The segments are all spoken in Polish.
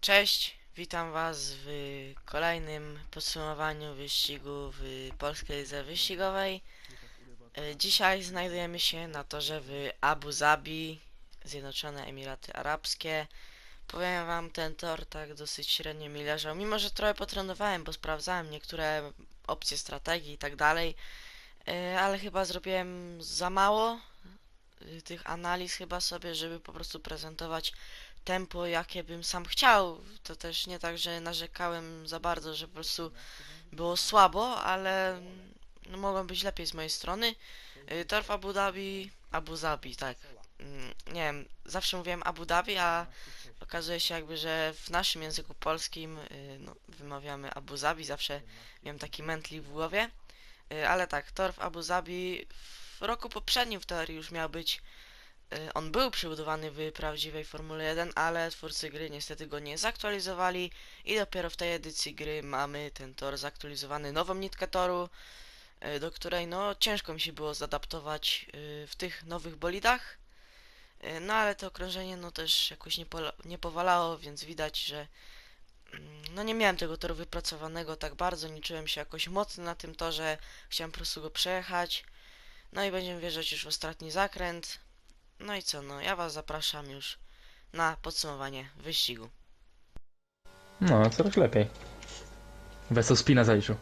Cześć, witam Was w kolejnym podsumowaniu wyścigu w Polskiej Lidze Wyścigowej. E, Dzisiaj znajdujemy się na torze w Abu Zabi, Zjednoczone Emiraty Arabskie. Powiem Wam, ten tor tak dosyć średnio mi leżał, mimo że trochę potrenowałem, bo sprawdzałem niektóre opcje strategii i tak dalej, E, ale chyba zrobiłem za mało y, tych analiz chyba sobie, żeby po prostu prezentować tempo, jakie bym sam chciał. To też nie tak, że narzekałem za bardzo, że po prostu było słabo, ale no, mogło być lepiej z mojej strony. Y, Tor w Abu Dhabi, Abu Dhabi, tak. Mm, Nie wiem, zawsze mówiłem Abu Dhabi, a okazuje się jakby, że w naszym języku polskim y, no, wymawiamy Abu Dhabi, zawsze miałem taki mętlik w głowie. Y, Ale tak, tor w Abu Dhabi w roku poprzednim w teorii już miał być On był przybudowany w prawdziwej Formule 1, ale twórcy gry niestety go nie zaktualizowali i dopiero w tej edycji gry mamy ten tor zaktualizowany nową nitkę toru, y, do której no ciężko mi się było zadaptować y, w tych nowych bolidach. Y, No ale to okrążenie no też jakoś nie, nie powalało, więc widać, że mm, no nie miałem tego toru wypracowanego tak bardzo, nie czułem się jakoś mocny na tym torze, chciałem po prostu go przejechać. No i będziemy wjeżdżać już w ostatni zakręt. No i co, no ja was zapraszam już na podsumowanie wyścigu. No, coraz lepiej. Wesoł spina. Jeszcze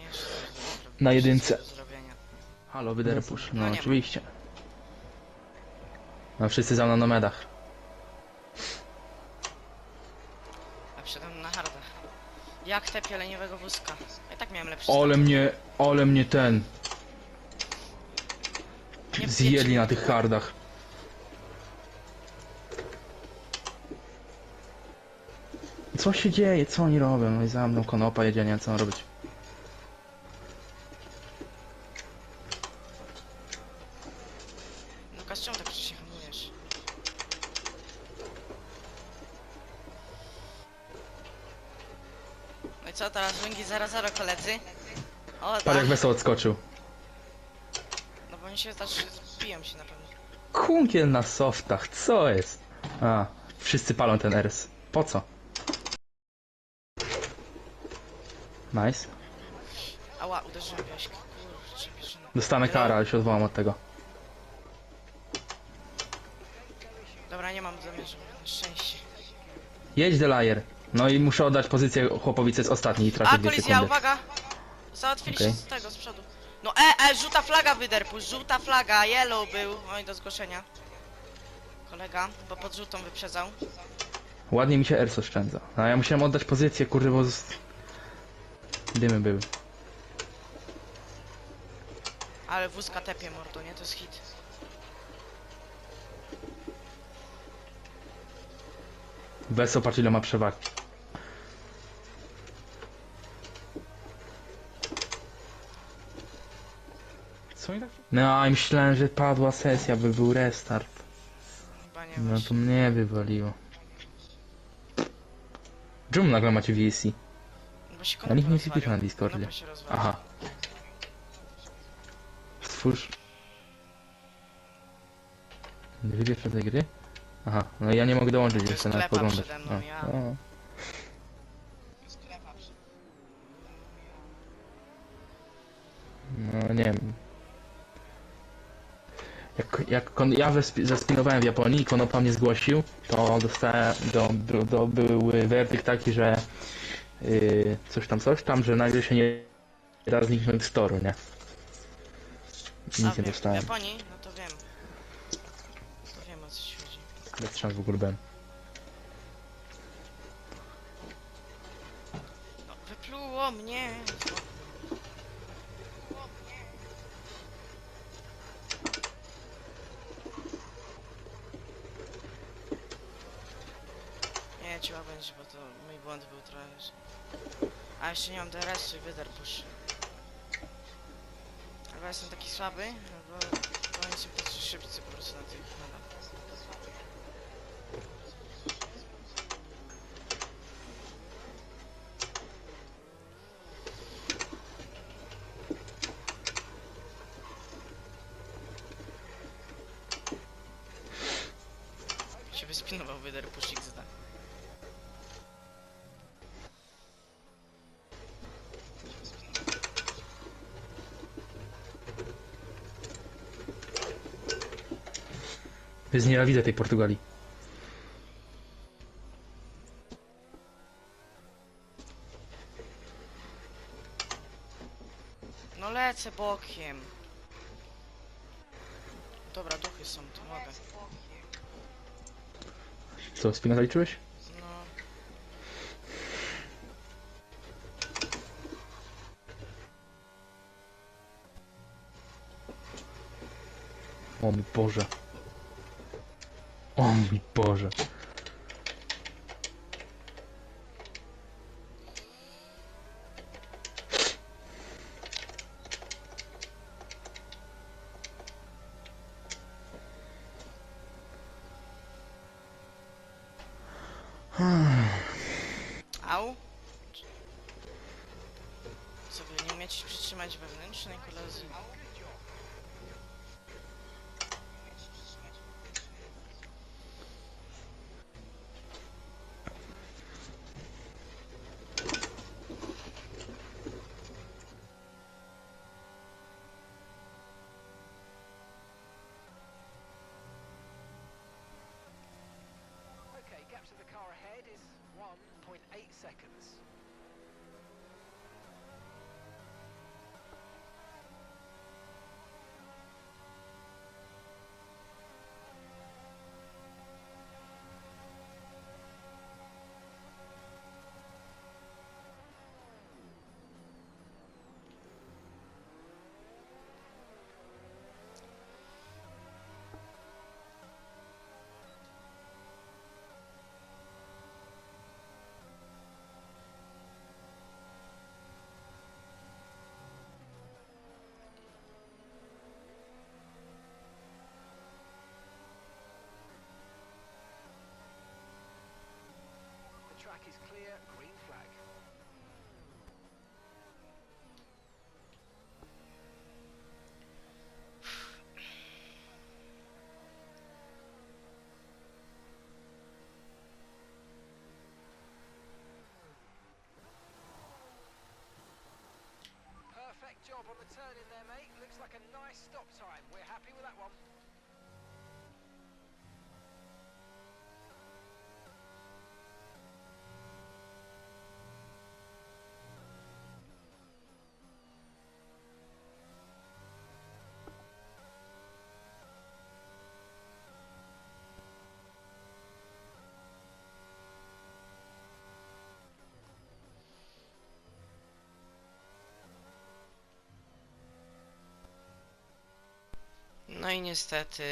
zrobienia. Na jedynce. coś do zrobienia. Halo, wyderpusz. No No, nie ma. oczywiście. No, wszyscy za mną na medach. A przedem na hardach. Jak te pieleniowego wózka. Ja tak miałem lepszy Ole mnie, ole mnie ten. Nie Zjedli na tych hardach. Co się dzieje? Co oni robią? No i za mną konopa jedzie, nie wiem co mam robić. Lukas, czemu tak się hamujesz? No i co teraz? Węgi 0-0 koledzy? O, tak. jak wesoło odskoczył. Oni się biją się na pewno. Kunkiel na softach, co jest? A, wszyscy palą ten RS. Po co? Nice. Ała, uderzyłem w Jaśka. Kurczę. Dostanę karę, ale się odwołam od tego. Dobra, nie mam zamierzu, na szczęście. Jedź Delayer. No i muszę oddać pozycję chłopowicy z ostatniej i A, dwie kolizja, sekundy. uwaga! Okej. z tego, z przodu. No e, e, żółta flaga wyderpuś, żółta flaga, yellow był. Oj, do zgłoszenia. Kolega, bo pod żółtą wyprzedzał. Ładnie mi się Erso oszczędza. A ja musiałem oddać pozycję, kurde, bo... Z... Dymy były. Ale wózka tepie mordo, nie? To jest hit. Weso, patrz ile ma przewagi. Co mi tak... No, a myślałem, że padła sesja, by był restart. Chyba nie No właśnie. to mnie wywaliło. Czemu nagle macie VSC? Bo się Ja nikt nie konopę pisze na rozwalił. Discordzie. Się rozwalił. Aha. Stwórz... Nie wybierz tej gry? Aha, no ja nie mogę dołączyć, To chcę nawet klepa poglądać. przede mną, ja. o. No nie wiem. Jak, jak kon, ja zaspinowałem w Japonii i Konopa mnie zgłosił, to dostałem, do, do, do, był werdykt taki, że yy, coś tam, coś tam, że nagle się nie da zniknąć z toru, nie? A, Nic nie wiem. dostałem. W Japonii? No to wiem. To wiem o co ci chodzi. Bez szans w ogóle byłem. No, wypluło mnie. Trzeba będzie, bo to mój błąd był trochę. że- A jeszcze nie mam DRS-u i wyder push. Ja jestem taki słaby, no bo, bo oni są prostu szybcy po prostu na tych medach. Się wyspinował wyder push XD. Znienawidzę tej Portugalii. No lecę bokiem. Dobra, duchy są, to mogę. Co, spina zaliczyłeś? No. O mój Boże. O mój Boże. Au? By nie umieć przytrzymać wewnętrznej kolizji? Seconds. Nice stop time. We're happy with that one. I niestety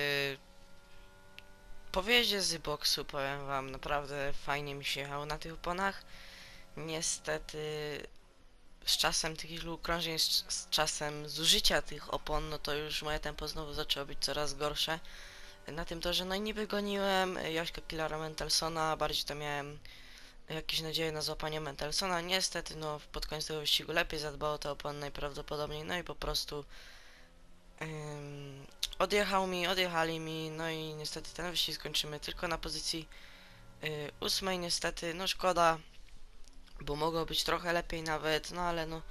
po wyjeździe z boksu powiem wam naprawdę fajnie mi się jechało na tych oponach. Niestety z czasem tych ilu okrążeń, z, z czasem zużycia tych opon, no to już moje tempo znowu zaczęło być coraz gorsze. Na tym torze, no i niby goniłem Jaśka Killara Mentelsona, bardziej to miałem jakieś nadzieje na złapanie Mentelsona. Niestety, no pod koniec tego wyścigu lepiej zadbało te opony najprawdopodobniej, no i po prostu odjechał mi, odjechali mi, no i niestety ten wyścig skończymy tylko na pozycji y, ósmej, niestety, no szkoda, bo mogło być trochę lepiej nawet, no ale no,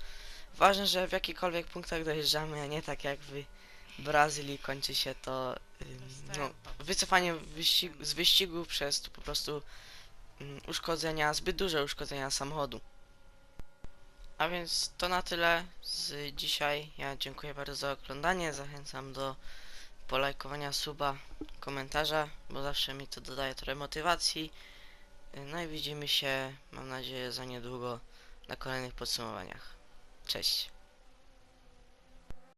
ważne, że w jakichkolwiek punktach dojeżdżamy, a nie tak jak w Brazylii kończy się to, ym, no, wycofaniem wyścig, z wyścigu przez po prostu ym, uszkodzenia, zbyt duże uszkodzenia samochodu. A więc to na tyle z dzisiaj. Ja dziękuję bardzo za oglądanie. Zachęcam do polajkowania suba, komentarza, bo zawsze mi to dodaje trochę motywacji. No i widzimy się, mam nadzieję, za niedługo na kolejnych podsumowaniach. Cześć.